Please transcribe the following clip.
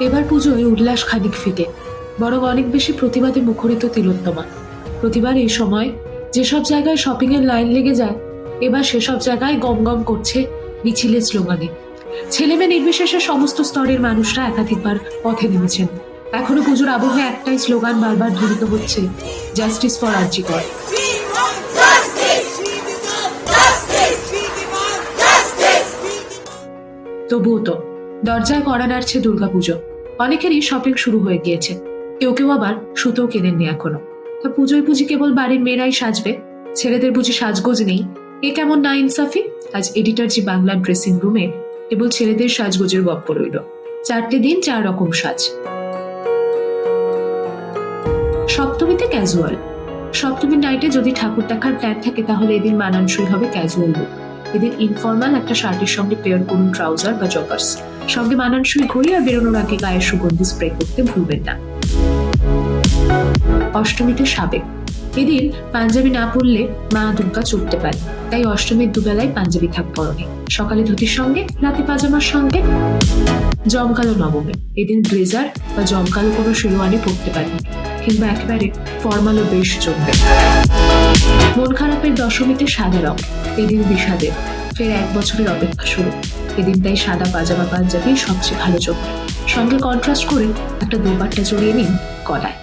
এবার পুজোয় উল্লাস খানিক ফিকে বরং অনেক বেশি প্রতিবাদে মুখরিত তিলোত্তমা। প্রতিবার এই সময় যেসব জায়গায় শপিং এর লাইন লেগে যায়, এবার সেসব জায়গায় গম গম করছে মিছিলের স্লোগানে। ছেলে মেয়ে নির্বিশেষে সমস্ত স্তরের মানুষরা একাধিকবার পথে নেমেছেন। এখনও পুজোর আবহে একটাই স্লোগান বারবার ধ্বনিত হচ্ছে, জাস্টিস ফর আর্জিকর তবুও তো দরজায় কড়া নাড়ছে দুর্গাপুজো। অনেকেরই শপিং শুরু হয়ে গিয়েছে। কেউ কেউ আবার সুতো কেনেননি এখনও। তা পুজোয় পুজি কেবল বাড়ির মেয়েরাই সাজবে? ছেলেদের বুঝি সাজগোজ নেই? এ কেমন না ইনসাফি আজ এডিটার জি বাংলা ড্রেসিং রুমে কেবল ছেলেদের সাজগোজের গপ্প রইল। চারটে দিন চার রকম সাজ। সপ্তমীতে ক্যাজুয়াল সপ্তমীর নাইটে যদি ঠাকুর দেখার প্ল্যান থাকে তাহলে এদিন মানানসই হবে ক্যাজুয়াল লুক এদিন ইনফর্মাল একটা শার্টের সঙ্গে পেয়ার করুন ট্রাউজার বা জগার্স সঙ্গে মানানসই ঘড়ি আর বেরোনোর আগে গায়ের সুগন্ধি স্প্রে করতে ভুলবেন না। অষ্টমীতে সাবেক। এদিন পাঞ্জাবি না পরলে মা দুর্গা চড়তে পারে। তাই অষ্টমীর দুবেলায় পাঞ্জাবি থাক পরনে। সকালে ধুতির সঙ্গে, রাতে পাজামার সঙ্গে। জমকালো নবমী। এদিন ব্লেজার বা জমকালো কোনো শেরওয়ানি পরতে পারেন কিংবা একেবারে ফর্মালও বেশ চলবে। মন খারাপের দশমীতে সাদা রং, এদিন বিষাদে ফের এক বছরের অপেক্ষা শুরু। এদিন তাই সাদা পাজামা পাঞ্জাবি সবচেয়ে ভালো চোখ। সঙ্গে কন্ট্রাস্ট করে একটা দোপাট্টা জড়িয়ে নিন গলায়।